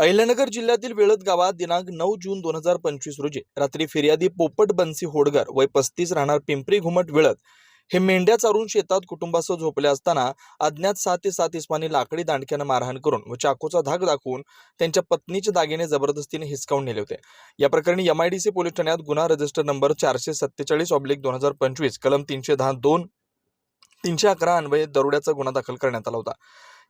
अहिल्यानगर जिल्ह्यातील वेळत गावात दिनांक नऊ जून दोन हजार पंचवीस रोजी रात्री फिर्यादी पोपट बनसी होडगर वय पस्तीस राहणार पिंपरी घुमट वेळत हे मेंढ्या चारून शेतात कुटुंबासह झोपले असताना अज्ञात सात ते सात इस्मानी लाकडी दांडक्यानं मारहाण करून व चाकूचा धाक दाखवून त्यांच्या पत्नीचे दागिने जबरदस्तीने हिसकावून नेले होते. या प्रकरणी एमआयडीसी पोलीस ठाण्यात गुन्हा रजिस्टर नंबर चारशे सत्तेचाळीस ऑब्लिक दोन हजार पंचवीस कलम तीनशे दहा दोन तीनशे अकरा अन्वये दरोड्याचा गुन्हा दाखल करण्यात आला होता.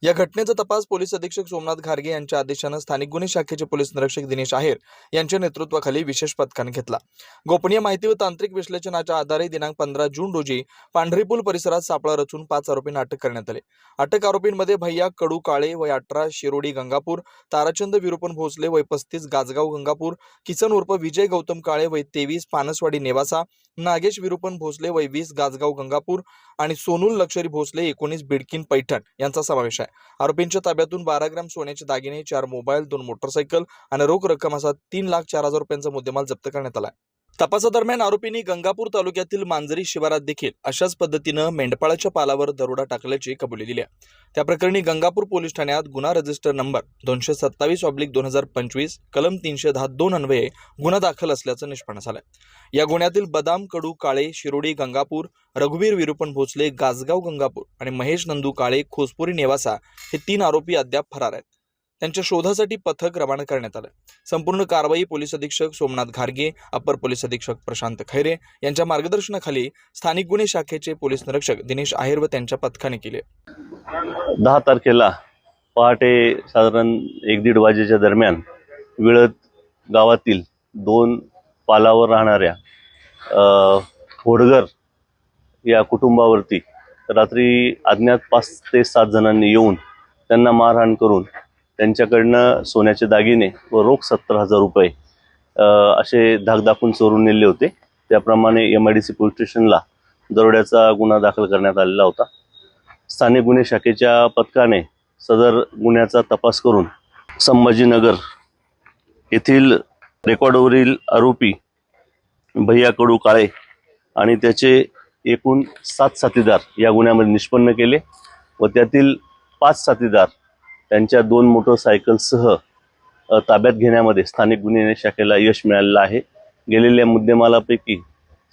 या घटनेचा तपास पोलीस अधीक्षक सोमनाथ घारगे यांच्या आदेशानं स्थानिक गुन्हे शाखेचे पोलीस निरीक्षक दिनेश आहेर यांच्या नेतृत्वाखाली विशेष पथकाने घेतला. गोपनीय माहिती व तांत्रिक विश्लेषणाच्या आधारे दिनांक पंधरा जून रोजी पांढरीपूल परिसरात सापळा रचून पाच आरोपींना अटक करण्यात आले. अटक आरोपींमध्ये भैया कडू काळे वय अठरा शिरोडी गंगापूर ताराचंद विरुपन भोसले वय पस्तीस गाजगाव गंगापूर किसन उर्फ विजय गौतम काळे वय तेवीस पानसवाडी नेवासा नागेश विरुपन भोसले वय वीस गाजगाव गंगापूर आणि सोनुल लक्षरी भोसले एकोणीस बिडकिन पैठण यांचा समावेश आहे. आरोपींच्या ताब्यातून बारा ग्राम सोन्याचे दागिने चार मोबाईल दोन मोटरसायकल आणि रोख रक्कम असा तीन लाख चार हजार रुपयांचा मुद्देमाल जप्त करण्यात आला तपासादरम्यान आरोपींनी गंगापूर तालुक्यातील मांजरी शिवारात देखील अशाच पद्धतीनं मेंढपाळाच्या पालावर दरोडा टाकल्याची कबुली दिली आहे. त्या प्रकरणी गंगापूर पोलीस ठाण्यात गुन्हा रजिस्टर नंबर दोनशे सत्तावीस ऑब्लिक दोन हजार पंचवीस कलम तीनशे दहा दोन अन्वये गुन्हा दाखल असल्याचं निष्पन्न झालंय. या गुन्ह्यातील बदाम कडू काळे शिरोडी गंगापूर रघुवीर विरुपण भोसले गाजगाव गंगापूर आणि महेश नंदू काळे खोसपुरी नेवासा हे तीन आरोपी अद्याप फरार आहेत. त्यांच्या शोधासाठी पथक रवाना करण्यात आलं. संपूर्ण कारवाई पोलीस अधीक्षक सोमनाथ घारगे अपर पोलीस अधीक्षक प्रशांत खैरे यांच्या मार्गदर्शनाखाली स्थानिक गुन्हे शाखेचे पोलीस निरीक्षक दिनेश आहेर व त्यांच्या पथकाने केले. दहा तारखेला पहाटे साधारण एक दीड वाजेच्या दरम्यान विळद गावातील दोन पालावर राहणाऱ्या होडगर या कुटुंबावरती रात्री अज्ञात पाच ते सात जणांनी येऊन त्यांना मारहाण करून त्यांच्याकडनं सोन्याचे दागिने व रोख सत्तर हजार रुपये असे धाक दाखवून चोरून नेले होते. त्याप्रमाणे M I D C police स्टेशनला दरोड्याचा गुन्हा दाखल करण्यात आलेला होता. स्थानिक गुन्हे शाखेच्या पथकाने सदर गुन्ह्याचा तपास करून संभाजीनगर येथील रेकॉर्डवरील आरोपी भैया कडू काळे आणि त्याचे एकूण सात साथीदार या गुन्ह्यामध्ये निष्पन्न केले व त्यातील पाच साथीदार त्यांच्या दोन मोटरसायकलसह ताब्यात घेण्यामध्ये स्थानिक गुन्हे शाखेला यश मिळालेलं आहे. गेलेल्या मुद्देमालापैकी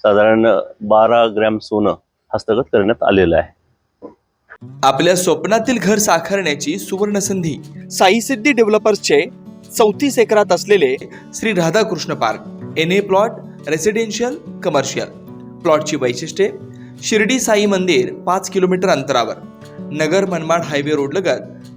साधारण बारा ग्रॅम सोनं हस्तगत करण्यात आलेलं आहे. आपल्या स्वप्नातील घर साकारण्याची सुवर्ण संधी साई सिद्धी डेव्हलपर्सचे चौतीस एकरात असलेले Shri Radhakrishna park N A plot residential commercial प्लॉटची वैशिष्ट्ये शिर्डी साई मंदिर पाच किलोमीटर अंतरावर नगर मनमाड हायवे रोडलगत